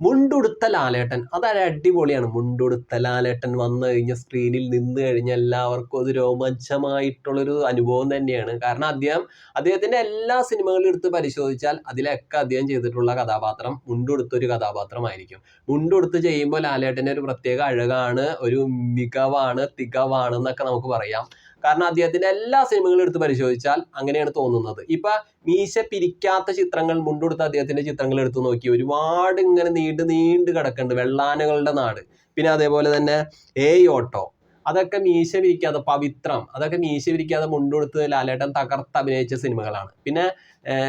മുണ്ടുടുത്ത ലാലേട്ടൻ. അതൊരു അടിപൊളിയാണ്. മുണ്ടുടുത്ത ലാലേട്ടൻ വന്നു കഴിഞ്ഞ സ്ക്രീനിൽ നിന്ന് കഴിഞ്ഞ എല്ലാവർക്കും അത് രോമാഞ്ചമായിട്ടുള്ളൊരു അനുഭവം തന്നെയാണ്. കാരണം അദ്ദേഹം അദ്ദേഹത്തിന്റെ എല്ലാ സിനിമകളും എടുത്ത് പരിശോധിച്ചാൽ അതിലൊക്കെ അദ്ദേഹം ചെയ്തിട്ടുള്ള കഥാപാത്രം മുണ്ടുടുത്തൊരു കഥാപാത്രമായിരിക്കും. മുണ്ടുടുത്ത് ചെയ്യുമ്പോൾ ലാലേട്ടന്റെ ഒരു പ്രത്യേക അഴകാണ് ഒരു മികവാണ് തികവാണ് എന്നൊക്കെ നമുക്ക് പറയാം. കാരണം അദ്ദേഹത്തിന്റെ എല്ലാ സിനിമകളും എടുത്ത് പരിശോധിച്ചാൽ അങ്ങനെയാണ് തോന്നുന്നത്. ഇപ്പൊ മീശ പിരിക്കാത്ത ചിത്രങ്ങൾ മുണ്ടുകൊടുത്ത അദ്ദേഹത്തിന്റെ ചിത്രങ്ങൾ എടുത്ത് നോക്കി. ഒരുപാട് ഇങ്ങനെ നീണ്ട് നീണ്ട് കിടക്കുന്നുണ്ട്. വെള്ളാനകളുടെ നാട്. പിന്നെ അതേപോലെ തന്നെ ഏയ് ഓട്ടോ അതൊക്കെ മീശ വിരിക്കാതെ പവിത്രം അതൊക്കെ മീശ വിരിക്കാതെ മുണ്ടുകൊടുത്ത് ലാലേട്ടൻ തകർത്ത് അഭിനയിച്ച സിനിമകളാണ്. പിന്നെ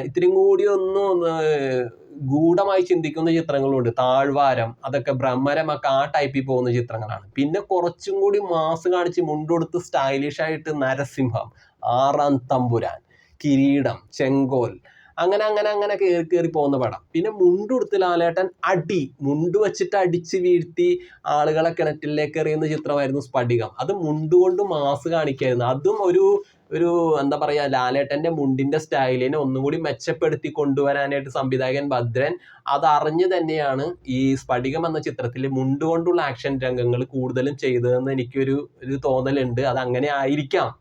ഇത്തിരി കൂടി ഒന്നും ഗൂഢമായി ചിന്തിക്കുന്ന ചിത്രങ്ങളുണ്ട്. താഴ്വാരം അതൊക്കെ ഭ്രമരമൊക്കെ ആ ടൈപ്പിൽ പോകുന്ന ചിത്രങ്ങളാണ്. പിന്നെ കുറച്ചും കൂടി മാസ് കാണിച്ച് മുണ്ടുകൊടുത്ത് സ്റ്റൈലിഷ് ആയിട്ട് നരസിംഹം ആറാം തമ്പുരാൻ കിരീടം ചെങ്കോൽ അങ്ങനെ അങ്ങനെ അങ്ങനെ കയറി കയറി പോകുന്ന പടം. പിന്നെ മുണ്ട് മുണ്ടുടുത്ത് ലാലേട്ടൻ അടി. മുണ്ട് വെച്ചിട്ട് അടിച്ച് വീഴ്ത്തി ആളുകളെ കിണറ്റിലേക്ക് എറിയുന്ന ചിത്രമായിരുന്നു സ്പടികം അത് മുണ്ടുകൊണ്ട് മാസ് കാണിക്കായിരുന്നു. അതും ഒരു ഒരു എന്താ പറയുക ലാലേട്ടന്റെ മുണ്ടിന്റെ സ്റ്റൈലിനെ ഒന്നും കൂടി മെച്ചപ്പെടുത്തി കൊണ്ടുവരാനായിട്ട് സംവിധായകൻ ഭദ്രൻ അതറിഞ്ഞ് തന്നെയാണ് ഈ സ്ഫടികം എന്ന ചിത്രത്തിൽ മുണ്ട് കൊണ്ടുള്ള ആക്ഷൻ രംഗങ്ങൾ കൂടുതലും ചെയ്തതെന്ന് എനിക്കൊരു ഒരു തോന്നലുണ്ട്. അത് അങ്ങനെ ആയിരിക്കാം.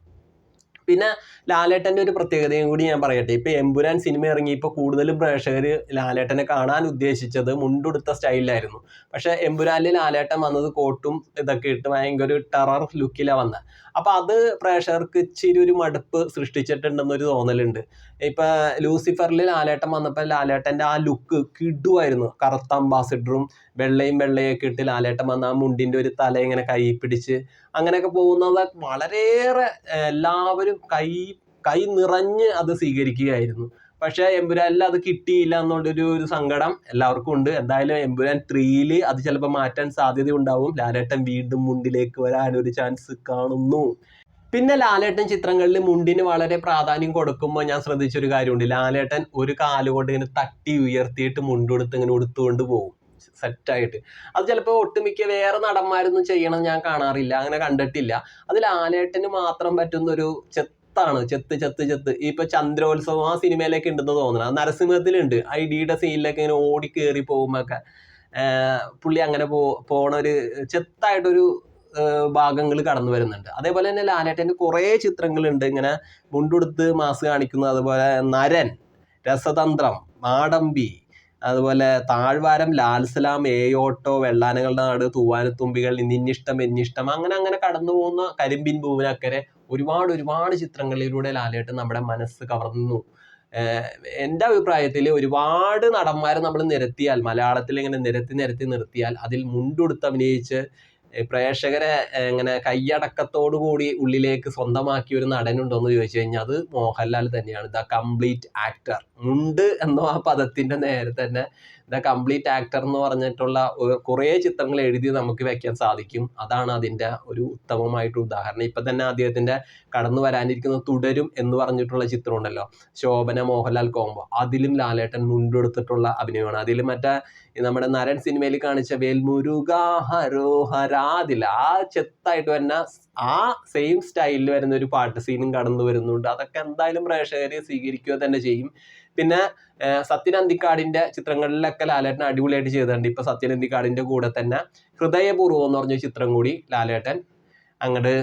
പിന്നെ ലാലേട്ടന്റെ ഒരു പ്രത്യേകതയും കൂടി ഞാൻ പറയട്ടെ. ഇപ്പൊ എമ്പുരാൻ സിനിമ ഇറങ്ങിയപ്പോൾ കൂടുതലും പ്രേക്ഷകർ ലാലേട്ടനെ കാണാൻ ഉദ്ദേശിച്ചത് മുണ്ടുടുത്ത സ്റ്റൈലിലായിരുന്നു. പക്ഷേ എമ്പുരാനിൽ ലാലേട്ടൻ വന്നത് കോട്ടും ഇതൊക്കെ ഇട്ട് ഭയങ്കര ഒരു ടെറർ ലുക്കിലാണ് വന്നത് അപ്പൊ അത് പ്രേക്ഷകർക്ക് ഇച്ചിരി ഒരു മടുപ്പ് സൃഷ്ടിച്ചിട്ടുണ്ടെന്നൊരു തോന്നലുണ്ട്. ഇപ്പൊ ലൂസിഫറിൽ ലാലേട്ടൻ വന്നപ്പോൾ ലാലേട്ടന്റെ ആ ലുക്ക് കിടുവായിരുന്നു. കറുത്ത അംബാസിഡറും വെള്ളയും വെള്ളയൊക്കെ ഇട്ട് ലാലേട്ടൻ വന്ന ആ മുണ്ടിന്റെ ഒരു തല ഇങ്ങനെ കൈ പിടിച്ച് അങ്ങനെയൊക്കെ പോകുന്നത് വളരെയേറെ എല്ലാവരും കൈ കൈ നിറഞ്ഞ് അത് സ്വീകരിക്കുകയായിരുന്നു. പക്ഷേ എമ്പുരാനിൽ അത് കിട്ടിയില്ല എന്നുള്ളൊരു ഒരു സങ്കടം എല്ലാവർക്കും ഉണ്ട്. എന്തായാലും എമ്പുരാൻ ത്രീയിൽ അത് ചിലപ്പോൾ മാറ്റാൻ സാധ്യത ഉണ്ടാവും ലാലേട്ടൻ വീണ്ടും മുണ്ടിലേക്ക് വരാൻ ഒരു ചാൻസ് കാണുന്നു. പിന്നെ ലാലേട്ടൻ ചിത്രങ്ങളിൽ മുണ്ടിന് വളരെ പ്രാധാന്യം കൊടുക്കുമ്പോൾ ഞാൻ ശ്രദ്ധിച്ചൊരു കാര്യമുണ്ട്. ലാലേട്ടൻ ഒരു കാലുകൊണ്ട് ഇങ്ങനെ തട്ടി ഉയർത്തിയിട്ട് മുണ്ടുടുത്ത് ഇങ്ങനെ ഉടുത്തുകൊണ്ട് പോകും. സെറ്റായിട്ട് അത് ചിലപ്പോൾ ഒട്ടുമിക്ക വേറെ നടന്മാരൊന്നും ചെയ്യണം ഞാൻ കാണാറില്ല അങ്ങനെ കണ്ടിട്ടില്ല. അത് ലാലേട്ടന് മാത്രം പറ്റുന്ന ഒരു ചെത്താണ്. ചെത്ത് ചെത്ത് ചെത്ത്. ഇപ്പൊ ചന്ദ്രോത്സവം ആ സിനിമയിലേക്ക് ഉണ്ടെന്ന് തോന്നണം നരസിംഹത്തിലുണ്ട്. ഐ ഡിയുടെ സീനിലൊക്കെ ഇങ്ങനെ ഓടി കയറി പോകുമ്പോഴൊക്കെ പുള്ളി അങ്ങനെ പോ പോണ ഒരു ചെത്തായിട്ടൊരു ഭാഗങ്ങൾ കടന്നു വരുന്നുണ്ട്. അതേപോലെ തന്നെ ലാലേട്ടന്റെ കുറേ ചിത്രങ്ങളുണ്ട്. ഇങ്ങനെ മുണ്ടുടുത്ത് മാസ് കാണിക്കുന്നത് അതുപോലെ നരൻ രസതന്ത്രം മാടമ്പി അതുപോലെ താഴ്വാരം ലാൽസലാം ഏയോട്ടോ വെള്ളാനകളുടെ നാട് തൂവാനത്തുമ്പികൾ നിന്നിഷ്ടം എന്നിഷ്ടം അങ്ങനെ അങ്ങനെ കടന്നു പോകുന്ന കരിമ്പിൻ പൂവിനക്കരെ ഒരുപാട് ഒരുപാട് ചിത്രങ്ങളിലൂടെ ലാലേട്ടൻ നമ്മുടെ മനസ്സ് കവർന്നു. എന്റെ അഭിപ്രായത്തിൽ ഒരുപാട് നടന്മാരെ നമ്മൾ നിരത്തിയാൽ മലയാളത്തിൽ ഇങ്ങനെ നിരത്തി നിരത്തി നിർത്തിയാൽ അതിൽ മുണ്ടുടുത്ത് അഭിനയിച്ച് പ്രേക്ഷകരെ ഇങ്ങനെ കൈയടക്കത്തോടു കൂടി ഉള്ളിലേക്ക് സ്വന്തമാക്കിയ ഒരു നടനുണ്ടോ എന്ന് ചോദിച്ചു കഴിഞ്ഞാൽ അത് മോഹൻലാൽ തന്നെയാണ്. The complete actor. ഉണ്ട് എന്ന ആ പദത്തിന്റെ നേരെ തന്നെ. ദ കംപ്ലീറ്റ് ആക്ടർ എന്ന് പറഞ്ഞിട്ടുള്ള കുറേ ചിത്രങ്ങൾ എഴുതി നമുക്ക് വെക്കാൻ സാധിക്കും. അതാണ് അതിന്റെ ഒരു ഉത്തമമായിട്ട് ഉദാഹരണം. ഇപ്പം തന്നെ അദ്ദേഹത്തിന്റെ കടന്നു വരാനിരിക്കുന്ന തുടരും എന്ന് പറഞ്ഞിട്ടുള്ള ചിത്രം ഉണ്ടല്ലോ ശോഭന മോഹൻലാൽ കോംബോ. അതിലും ലാലേട്ടൻ മുണ്ടെടുത്തിട്ടുള്ള അഭിനയമാണ്. അതിലും മറ്റേ നമ്മുടെ നരൻ സിനിമയിൽ കാണിച്ച വേൽമുരുക ഹരോഹരാതിൽ ആ ചെത്തായിട്ട് വരുന്ന ആ സെയിം സ്റ്റൈലിൽ വരുന്ന ഒരു പാട്ട് സീനും കടന്നു വരുന്നുണ്ട്. അതൊക്കെ എന്തായാലും പ്രേക്ഷകരെ സ്വീകരിക്കുക തന്നെ ചെയ്യും. പിന്നെ സത്യൻ അന്തിക്കാടിന്റെ ചിത്രങ്ങളിലൊക്കെ ലാലേട്ടൻ അടിപൊളിയായിട്ട് ചെയ്തിട്ടുണ്ട്. ഇപ്പൊ സത്യൻ അന്തിക്കാടിന്റെ കൂടെ തന്നെ ഹൃദയപൂർവം എന്ന് പറഞ്ഞ ചിത്രം കൂടി ലാലേട്ടൻ അങ്ങോട്ട്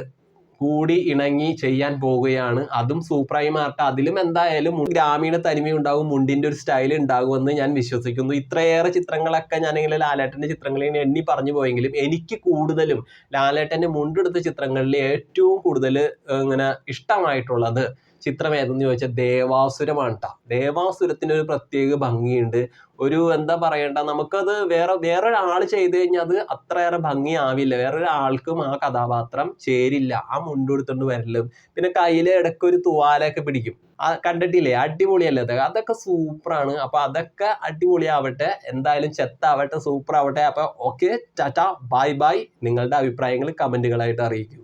കൂടി ഇണങ്ങി ചെയ്യാൻ പോവുകയാണ്. അതും സൂപ്പറായി മാറട്ടെ. അതിലും എന്തായാലും ഗ്രാമീണ തനിമ ഉണ്ടാവും. മുണ്ടിന്റെ ഒരു സ്റ്റൈൽ ഉണ്ടാകുമെന്ന് ഞാൻ വിശ്വസിക്കുന്നു. ഇത്രയേറെ ചിത്രങ്ങളൊക്കെ ഞാനിങ്ങനെ ലാലേട്ടന്റെ ചിത്രങ്ങളിൽ എണ്ണി പറഞ്ഞു പോയെങ്കിലും എനിക്ക് കൂടുതലും ലാലേട്ടന്റെ മുണ്ടെടുത്ത ചിത്രങ്ങളിൽ ഏറ്റവും കൂടുതൽ ഇങ്ങനെ ഇഷ്ടമായിട്ടുള്ളത് ചിത്രം ഏതെന്ന് ചോദിച്ചാൽ ദേവാസുരമാണ് കേട്ടോ ദേവാസുരത്തിന് ഒരു പ്രത്യേക ഭംഗിയുണ്ട്. ഒരു എന്താ പറയണ്ട നമുക്കത് വേറെ വേറൊരാൾ ചെയ്ത് കഴിഞ്ഞാൽ അത് അത്രയേറെ ഭംഗിയാവില്ല. വേറൊരാൾക്കും ആ കഥാപാത്രം ചേരില്ല. ആ മുണ്ടെടുത്തോണ്ട് വരലും. പിന്നെ കയ്യിൽ ഇടയ്ക്ക് ഒരു തുവാലൊക്കെ പിടിക്കും. ആ കണ്ടിട്ടില്ലേ? അടിപൊളിയല്ലേ അതൊക്കെ അതൊക്കെ സൂപ്പറാണ്. അപ്പൊ അതൊക്കെ അടിപൊളിയാവട്ടെ. എന്തായാലും ചെത്താവട്ടെ സൂപ്പർ ആവട്ടെ അപ്പൊ ഓക്കെ ടാറ്റ ബൈ ബൈ. നിങ്ങളുടെ അഭിപ്രായങ്ങൾ കമന്റുകളായിട്ട് അറിയിക്കൂ.